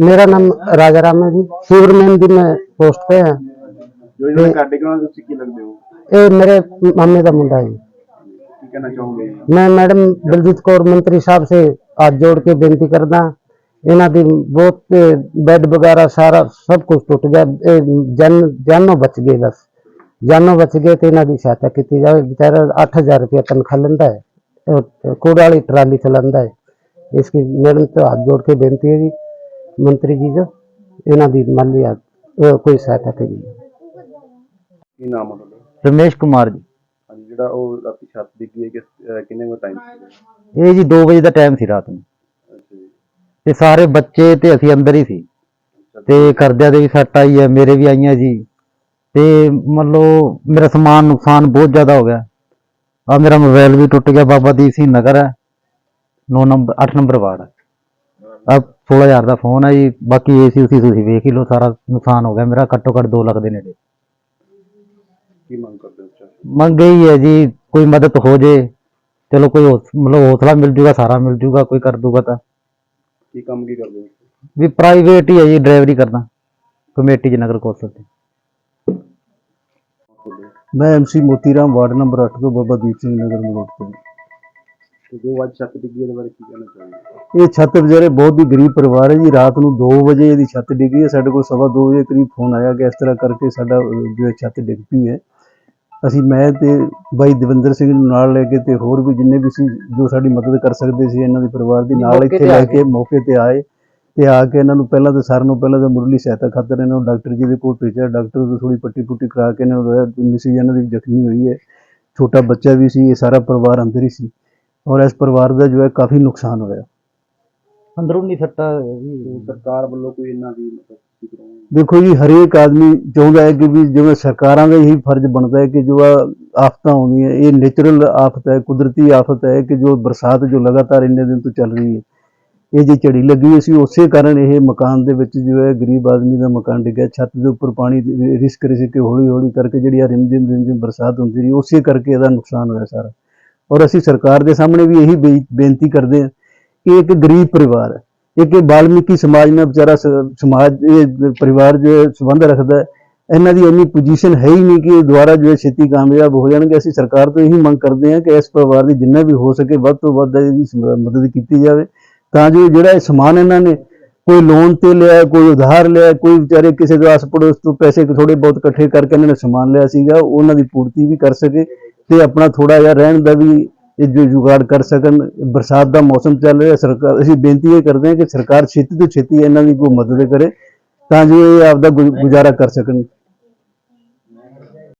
मेरा नाम राजा राम है जी शिवरमैन जी में पोस्ट पे है ਜੋ ਇਹਨਾਂ ਨੇ ਕੱਢ ਕੇ ਉਹਨਾਂ ਤੁਸੀਂ ਕੀ ਲੱਗਦੇ ਹੋ ये मेरे मामे का मुंडा है ਕੀ ਕਹਿਣਾ ਚਾਹੋਗੇ मैं मैडम बलजीत कौर मंत्री साहब से हाथ जोड़ के बेनती करदा ਇਹਨਾਂ ਦੀ ਬਹੁਤ ਬੈੱਡ ਵਗੈਰਾ ਸਾਰਾ ਸਭ ਕੁਝ ਟੁੱਟ ਗਿਆ ਇਹ ਜਨ ਜਾਨੋਂ ਬਚ ਗਏ ਬਸ ਜਾਨੋਂ ਬਚ ਗਏ ਤੇ ਇਹਨਾਂ ਦੀ ਸਹਾਇਤਾ ਕੀਤੀ ਜਾਵੇ ਵਿਚਾਰਾ 8000 ਰੁਪਏ ਤਨਖਾਹ ਲੈਂਦਾ ਹੈ ਉਹ ਕੂੜਾ ਵਾਲੀ ਟਰਾਲੀ ਚਲਾਉਂਦਾ ਹੈ ਇਸ ਕੀ ਮੈਡਮ ਤੋਂ ਹੱਥ ਜੋੜ ਕੇ ਬੇਨਤੀ ਹੈ ਜੀ ਮੰਤਰੀ ਜੀ ਜੋ ਇਹਨਾਂ ਦੀ ਮਾਲੀ ਅਹ ਕੋਈ ਸਹਾਇਤਾ ਕਰੀ ਕੀ ਨਾਮ ਹੈ ਤੁਹਾਡਾ? ਰਮੇਸ਼ ਕੁਮਾਰ ਜੀ। ਹਾਂਜੀ ਜਿਹੜਾ ਉਹ ਰਾਤੀ ਛੱਤ ਡਿੱਗੀ ਹੈ ਅਹ ਕਿੰਨੇ ਵਜੇ ਟਾਈਮ ਸੀ ਇਹ ਜੀ 2 ਵਜੇ ਦਾ ਟਾਈਮ ਸੀ ਰਾਤ ਨੂੰ। ਅੱਛਾ ਜੀ। ਤੇ ਸਾਰੇ ਬੱਚੇ ਤੇ ਅਸੀਂ ਅੰਦਰ ਹੀ ਸੀ। ਤੇ ਘਰਦਿਆਂ ਦੇ ਵੀ ਸੱਟ ਆਈ ਹੈ ਮੇਰੇ ਵੀ ਆਈਆਂ ਜੀ। ਤੇ ਮੰਨ ਲਓ ਮੇਰਾ ਸਮਾਨ ਨੁਕਸਾਨ ਬਹੁਤ ਜ਼ਿਆਦਾ ਹੋ ਗਿਆ। ਆ ਮੇਰਾ ਮੋਬਾਈਲ ਵੀ ਟੁੱਟ ਗਿਆ ਬਾਬਾ ਦੀਪ ਸਿੰਘ ਨਗਰ ਹੈ। 9 ਨੰਬਰ 8 ਨੰਬਰ ਵਾਰਡ ਹੈ। ਆ 16000 ਦਾ ਫੋਨ ਹੈ ਜੀ ਬਾਕੀ ਏਸੀ ਉਸੀ ਤੁਸੀਂ ਵੇਖ ਹੀ ਲਓ ਸਾਰਾ ਨੁਕਸਾਨ ਹੋ ਗਿਆ ਮੇਰਾ ਘੱਟੋ ਘੱਟ 2 ਲੱਖ ਦੇ ਨੇੜੇ। ਕੀ ਮੰਗ ਕਰਦੇ ਹੋ ਅੱਛਾ ਮੰਗ ਇਹੀ ਹੈ ਜੀ ਕੋਈ ਮਦਦ ਹੋ ਜੇ ਚਲੋ ਕੋਈ ਹੌਸ- ਮਤਲਬ ਹੌਸਲਾ ਮਿਲ ਜੂਗਾ ਸਾਰਾ ਮਿਲ ਜੂਗਾ ਕੋਈ ਕਰ ਦੂਗਾ ਤਾਂ। ਕੀ ਕੰਮ ਕੀ ਕਰਦੇ ਹੋ? ਵੀ ਪ੍ਰਾਈਵੇਟ ਹੀ ਹੈ ਜੀ ਡਰਾਈਵਰੀ ਕਰਦਾ ਕਮੇਟੀ ਚ ਨਗਰ ਕੌਂਸਲ ਤੇ। ਮੈਂ ਐਮਸੀ ਮੋਤੀਰਾਮ ਵਾਰਡ ਨੰਬਰ 8 ਤੋਂ ਬਾਬਾ ਦੀਪ ਸਿੰਘ ਨਗਰ ਮਲੋਟ ਤੋਂ। ਤੇ ਜੋ ਅੱਜ ਛੱਤ ਡਿੱਗੀ ਇਹਦੇ ਬਾਰੇ ਕੀ ਕਹਿਣਾ ਚਾਹੋਗੇ? ਇਹ ਛੱਤ ਵਿਚਾਰੇ ਬਹੁਤ ਹੀ ਗਰੀਬ ਪਰਿਵਾਰ ਹੈ ਜੀ। ਰਾਤ ਨੂੰ 2 ਵਜੇ ਇਹਦੀ ਛੱਤ ਡਿੱਗੀ ਹੈ। ਸਾਡੇ ਕੋਲ ਸਵਾ 2 ਵਜੇ ਕਰੀਬ ਫੋਨ ਆਇਆ ਕਿ ਇਸ ਤਰ੍ਹਾਂ ਕਰਕੇ ਸਾਡਾ ਅਹ, ਜੋ ਹੈ ਛੱਤ ਡਿੱਗ ਪਈ ਹੈ। ਅਸੀਂ ਮੈਂ ਤੇ ਬਾਈ ਦਵਿੰਦਰ ਸਿੰਘ ਨੂੰ ਨਾਲ ਲੈ ਕੇ ਤੇ ਹੋਰ ਵੀ ਜਿੰਨੇ ਵੀ ਸੀ ਜੋ ਸਾਡੀ ਮਦਦ ਕਰ ਸਕਦੇ ਸੀ ਇਹਨਾਂ ਦੇ ਪਰਿਵਾਰ ਦੀ ਨਾਲ ਮੌਕੇ ਇੱਥੇ ਤੇ ਲੈ ਆ ਕੇ ਮੌਕੇ ਤੇ ਆਏ ਤੇ ਆ ਕੇ ਇਹਨਾਂ ਨੂੰ ਪਹਿਲਾਂ ਤਾਂ ਸਰ ਨੂੰ ਪਹਿਲਾਂ ਤਾਂ ਮੁਰਲੀ ਸਹਾਇਤਾ ਖਾਤਰ ਇਹਨਾਂ ਨੂੰ ਡਾਕਟਰ ਜੀ ਦੇ ਕੋਲ ਭੇਜਿਆ। ਡਾਕਟਰ ਤੋਂ ਥੋੜੀ ਪੱਟੀ ਪੁੱਟੀ ਕਰਾ ਕੇ ਇਹਨਾਂ ਨੂੰ ਮਿਸੀ ਇਹਨਾਂ ਦੀ ਜ਼ਖਮੀ ਹੋਈ ਹੈ। ਛੋਟਾ ਬੱਚਾ ਵੀ ਸੀ ਇਹ ਸਾਰਾ ਪਰਿਵਾਰ ਅੰਦਰ ਹੀ ਸੀ। ਔਰ ਇਸ ਪਰਿਵਾਰ ਦਾ ਜੋ ਹੈ ਕਾਫੀ ਨੁਕਸਾਨ ਹੋਇਆ। ਅੰਦਰੂਨੀ ਸੱਟਾ ਤੇ ਸਰਕਾਰ ਵੱਲੋਂ ਕੋਈ ਇਹਨਾਂ ਦੀ ਦੇਖੋ ਜੀ ਹਰੇਕ ਆਦਮੀ ਚਾਹੁੰਦਾ ਹੈ ਕਿ ਵੀ ਜਿਵੇਂ ਸਰਕਾਰਾਂ ਦਾ ਇਹੀ ਫਰਜ਼ ਬਣਦਾ ਹੈ ਕਿ ਜੋ ਆ ਆਫਤਾਂ ਆਉਂਦੀਆਂ ਇਹ ਨੇਚਰਲ ਆਫਤ ਹੈ ਕੁਦਰਤੀ ਆਫਤ ਹੈ ਕਿ ਜੋ ਬਰਸਾਤ ਜੋ ਲਗਾਤਾਰ ਇੰਨੇ ਦਿਨ ਤੋਂ ਚੱਲ ਰਹੀ ਹੈ। ਇਹ ਜੇ ਝੜੀ ਲੱਗੀ ਹੋਈ ਸੀ ਉਸੇ ਕਾਰਨ ਇਹ ਮਕਾਨ ਦੇ ਵਿੱਚ ਜੋ ਹੈ ਗਰੀਬ ਆਦਮੀ ਦਾ ਮਕਾਨ ਡਿੱਗਿਆ। ਛੱਤ ਦੇ ਉੱਪਰ ਪਾਣੀ ਰਿਸਕ ਰਿਸਕ ਹੌਲੀ ਹੌਲੀ ਕਰਕੇ ਜਿਹੜੀ ਆ ਰਿਮਝਿਮ ਰਿਮਝਿਮ ਬਰਸਾਤ ਹੁੰਦੀ ਰਹੀ ਉਸੇ ਕਰਕੇ ਇਹਦਾ ਨੁਕਸਾਨ ਹੋਇਆ ਸਾਰਾ। ਔਰ ਅਸੀਂ ਸਰਕਾਰ ਦੇ ਸਾਹਮਣੇ ਵੀ ਇਹੀ ਬੇ- ਬੇਨਤੀ ਕਰਦੇ ਹਾਂ ਕਿ ਇੱਕ ਗਰੀਬ ਪਰਿਵਾਰ ਹੈ ਇੱਕ ਇਹ ਬਾਲਮੀਕੀ ਸਮਾਜ ਨਾਲ ਵਿਚਾਰਾ ਸਮਾਜ, ਇਹ ਪਰਿਵਾਰ ਜੋ ਹੈ ਸੰਬੰਧ ਰੱਖਦਾ ਹੈ, ਇਹਨਾਂ ਦੀ ਇੰਨੀ ਪੋਜੀਸ਼ਨ ਹੈ ਹੀ ਨਹੀਂ ਕਿ ਇਹ ਦੁਬਾਰਾ ਜੋ ਹੈ ਛੇਤੀ ਕਾਮਯਾਬ ਹੋ ਜਾਣਗੇ। ਅਸੀਂ ਸਰਕਾਰ ਤੋਂ ਇਹੀ ਮੰਗ ਕਰਦੇ ਹਾਂ ਕਿ ਇਸ ਪਰਿਵਾਰ ਦੀ ਜਿੰਨਾ ਵੀ ਹੋ ਸਕੇ ਵੱਧ ਤੋਂ ਵੱਧ ਇਹਦੀ ਮਦਦ ਕੀਤੀ ਜਾਵੇ ਤਾਂ ਜੋ ਜਿਹੜਾ ਇਹ ਸਮਾਨ ਇਹਨਾਂ ਨੇ ਕੋਈ ਲੋਨ ਤੇ ਲਿਆ, ਕੋਈ ਉਧਾਰ ਲਿਆ, ਕੋਈ ਵਿਚਾਰੇ ਕਿਸੇ ਦੇ ਆਸ ਪੜੋਸ ਤੋਂ ਪੈਸੇ ਥੋੜੇ ਬਹੁਤ ਇਕੱਠੇ ਕਰਕੇ ਇਹਨਾਂ ਨੇ ਸਮਾਨ ਲਿਆ ਸੀਗਾ, ਉਹਨਾਂ ਦੀ ਪੂਰਤੀ ਵੀ ਕਰ ਸਕੇ। ਤੇ ਆਪਣਾ ਥੋੜਾ ਜਿਹਾ ਰਹਿਣ ਦਾ ਵੀ ਇਹ ਜੋ ਜੁਗਾੜ ਕਰ ਸਕਣ, ਬਰਸਾਤ ਦਾ ਮੌਸਮ ਚੱਲ ਰਿਹਾ, ਸਰਕਾਰ, ਅਸੀਂ ਬੇਨਤੀ ਇਹ ਕਰਦੇ ਹਾਂ ਕਿ ਸਰਕਾਰ ਛੇਤੀ ਤੋਂ ਛੇਤੀ ਇਹਨਾਂ ਦੀ ਕੋਈ ਮਦਦ ਕਰੇ ਤਾਂ ਜੋ ਇਹ ਆਪਦਾ ਗੁ- ਗੁਜ਼ਾਰਾ ਕਰ ਸਕਣ।